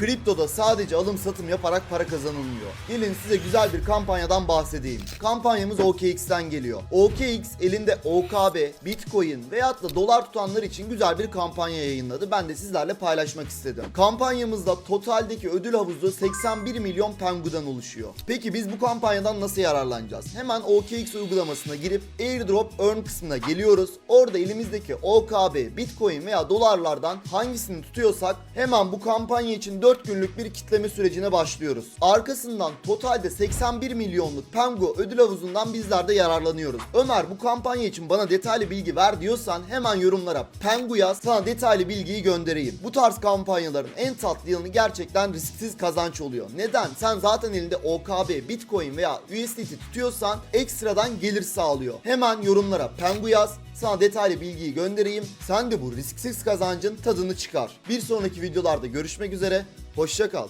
Kriptoda sadece alım satım yaparak para kazanılmıyor. Gelin size güzel bir kampanyadan bahsedeyim. Kampanyamız OKX'ten geliyor. OKX elinde OKB, Bitcoin veyahut da dolar tutanlar için güzel bir kampanya yayınladı. Ben de sizlerle paylaşmak istedim. Kampanyamızda totaldeki ödül havuzu 81 milyon pengudan oluşuyor. Peki biz bu kampanyadan nasıl yararlanacağız? Hemen OKX uygulamasına girip airdrop earn kısmına geliyoruz. Orada elimizdeki OKB, Bitcoin veya dolarlardan hangisini tutuyorsak hemen bu kampanya için 4 günlük bir kitleme sürecine başlıyoruz. Arkasından totalde 81 milyonluk Pengu ödül havuzundan bizler de yararlanıyoruz. Ömer bu kampanya için bana detaylı bilgi ver diyorsan hemen yorumlara Pengu yaz sana detaylı bilgiyi göndereyim. Bu tarz kampanyaların en tatlı yanı gerçekten risksiz kazanç oluyor. Neden? Sen zaten elinde OKB, Bitcoin veya USDT tutuyorsan ekstradan gelir sağlıyor. Hemen yorumlara Pengu yaz sana detaylı bilgiyi göndereyim. Sen de bu risksiz kazancın tadını çıkar. Bir sonraki videolarda görüşmek üzere. Hoşça kal.